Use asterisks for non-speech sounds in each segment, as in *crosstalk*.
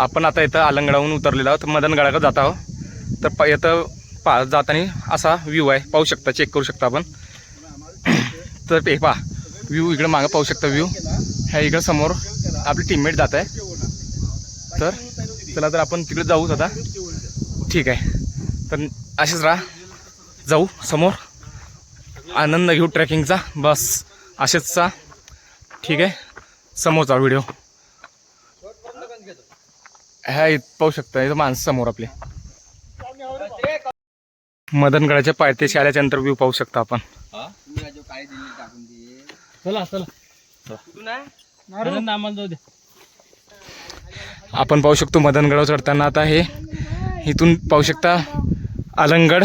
आपण आता इथं आलंगडाहून उतरलेलो आहोत. मदनगडाकडे जात आहोत. तर प इथं पा जाताना असा व्ह्यू आहे. पाहू शकता चेक करू शकता आपण. *clears throat* तर ते पहा व्ह्यू इकडं मागं पाहू शकता व्ह्यू ह्या इकडं समोर आपली टीममेट जात आहे. तर चला तर आपण तिकडे जाऊच आता. ठीक आहे. तर असेच राहा. जाऊ समोर. आनंद घेऊ ट्रेकिंगचा. बस. असेचचा ठीक आहे. समोरचा व्हिडिओ ह्या इथं पाहू शकता इथं माणसं समोर आपले. मदनगडाच्या पायथ्याशी आल्याच्यानंतर व्ह्यू पाहू शकता आपण. चला चला. नामान जाऊ दे. आपण पाहू शकतो मदनगडावर चढताना आता हे इथून पाहू शकता अलंगड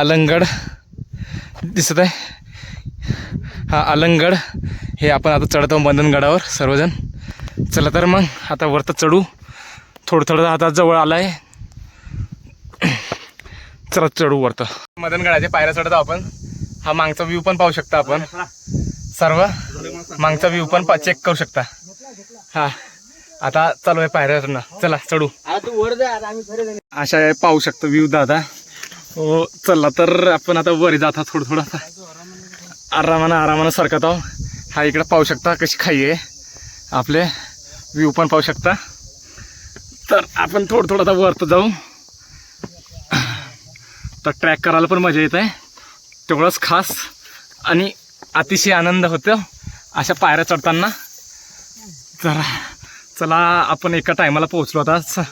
अलंगड दिसत आहे हा अलंगड हे आपण आता चढतो मदनगडावर सर्वजण. चला तर मग आता वरतं चढू. थोडं थोडं आता जवळ आलं आहे चला चढू वरतं. मदनगडाच्या पायऱ्या चढतो आपण. हा मागचा व्ह्यू पण पाहू शकता आपण. सर्व मागचा व्ह्यू पण चेक करू शकता. हा. आता चालू आहे पायऱ्या चला चढू. अशा पाहू शकतो व्ह्यू दादा. हो चला तर आपण आता वर जाता थोडं थोडं आता. आरामानं आरामानं सरकत आहो. हा इकडं पाहू शकता कशी खाई आहे. आपले व्ह्यू पण पाहू शकता. तर आपण थोडं थोडं आता वरत जाऊ. तर ट्रॅक करायला पण मजा येत आहे तेवढंच खास आणि अतिशय आनंद होतो अशा पायऱ्या चढताना. जरा चला आपण एका टायमाला पोहोचलो आता. स-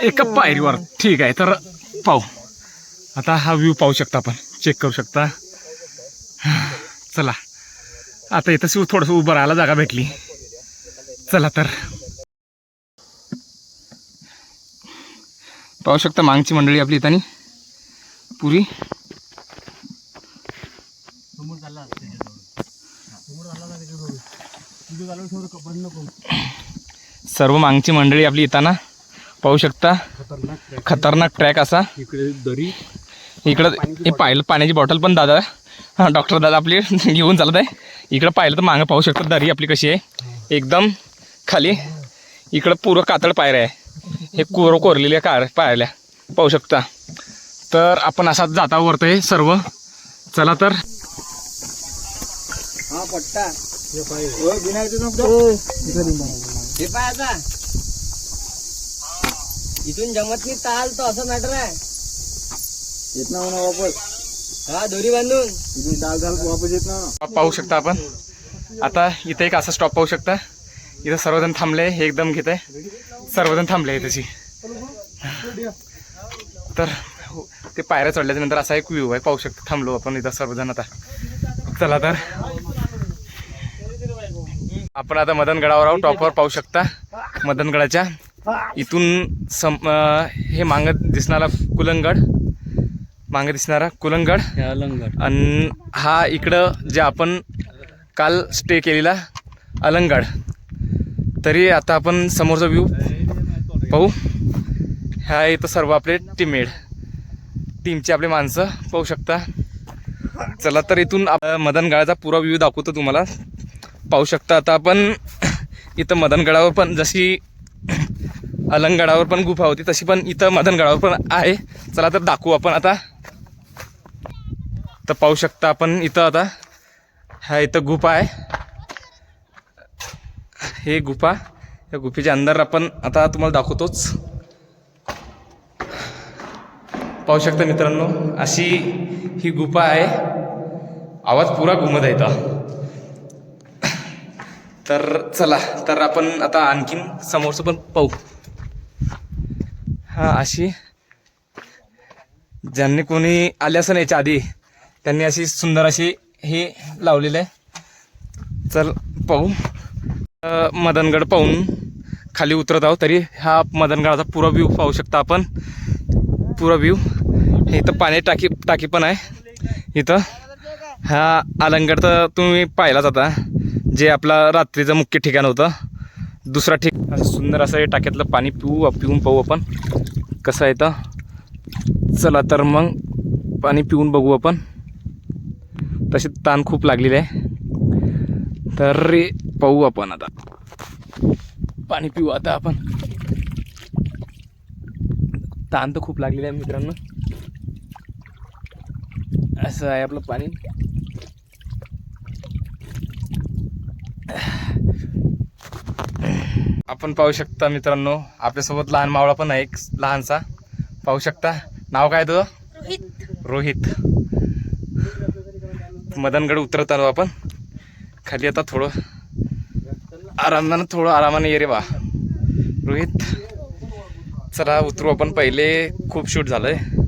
एका पायरीवर. ठीक आहे तर पाहू. आता हा व्ह्यू पाहू शकता आपण. चेक करू शकता. चला. आता इथं शिव थोडंसं उभं राहायला जागा भेटली. चला तर. पाहू शकता मागची मंडळी आपली इथं पुरी. सर्व मागची मंडळी आपली येताना पाहू शकता. खतरनाक ट्रॅक असा. इकडे दरी. इकडं हे पाहिलं पाण्याची बॉटल पण दादा. हां डॉक्टर दादा आपली *laughs* घेऊन चालत आहे. इकडं पाहिलं तर मागं पाहू शकतो दरी आपली कशी आहे. एकदम खाली. इकडं पुरं कातळ पायऱ्या आहे. हे कोर कोरलेल्या का पायऱ्या पाहू शकता. तर आपण असाच जाता वरतो हे सर्व. चला तर. हा हे हे. इथून जमत नाही ताल तो असं मॅटर आहे. येत ना म्हणा वापस. हा दोरी बांधून. इथून ताल ताल वापस येत ना पाहू शकता आपण. आता इथे एक असा स्टॉप पाहू शकता. इथं सर्वजण थांबले हे एकदम घेत आहे. सर्वजण थांबले आहे तशी. तर हो, ते पायऱ्या चढल्याच्या नंतर असा एक व्ह्यू आहे पाहू शकता थांबलो आपण इथं सर्वजण आता. चला तर. आपण आता मदनगडावर आहोत टॉपवर पाहू शकता. मदनगडाच्या इथून सम हे मांग दिसणारा कुलंगड. मागे दिसणारा कुलंगड. लंगर आणि हा इकडं जे आपण काल स्टे केलेला अलंगड. तरी आता आपण समोरचा व्ह्यू पाहू. ह्या इथं सर्व आपले टीमेड टीमचे आपले माणसं पाहू शकता. चला तर इथून आप- मदनगडाचा पुरा व्ह्यू दाखवतो तुम्हाला. पाहू शकता आता आपण इथं मदनगडावर पण जशी अलंगडावर पण गुफा होती तशी पण इथं मदनगडावर पण आहे. चला तर दाखवू आपण आता. तर पाहू शकता आपण इथं आता. ह्या इथं गुफा आहे. हे गुफा या गुफेच्या अंदर आपण आता तुम्हाला दाखवतोच. पाहू शकता मित्रांनो अशी ही गुफा आहे. आवाज पुरा घुमत आहे तर चला तर आपण आता आणखीन समोरचं पण पाहू. हा अशी ज्यांनी कोणी आले असं याच्या आधी त्यांनी अशी सुंदर अशी हे लावलेलं आहे. चल पाहू. मदनगड पाहून खाली उतरत आहोत. तरी हा मदनगडाचा पुरा व्ह्यू पाहू शकता आपण. पुरा व्ह्यू इथं पाणी टाकी टाकी पण आहे. इथं हा आलंगड तर तुम्ही पाहिलाच आता. जे आपला रात्रीचं मुख्य ठिकाण होतं. दुसरा ठिक सुंदर असं हे टाक्यातलं पाणी पिऊ पिऊन पाहू आपण. कसं आहे तर चला तर मग पाणी पिऊन बघू आपण. तशी ताण खूप लागलेली आहे. तर पाहू आपण आता. पाणी पिऊ आता आपण. ताण तर खूप लागलेलं आहे मित्रांनो. असं आहे आपलं पाणी. आपण पाहू शकता मित्रांनो आपल्यासोबत लहान मावळा पण आहे एक लहानसा. पाहू शकता. नाव काय तुझं? रोहित. मदनगड उतरत आलो आपण. खाली आता थोडं आरामानं थोडं आरामाने ये रे बा. रोहित चला उतरू आपण. पहिले खूप शूट झालं आहे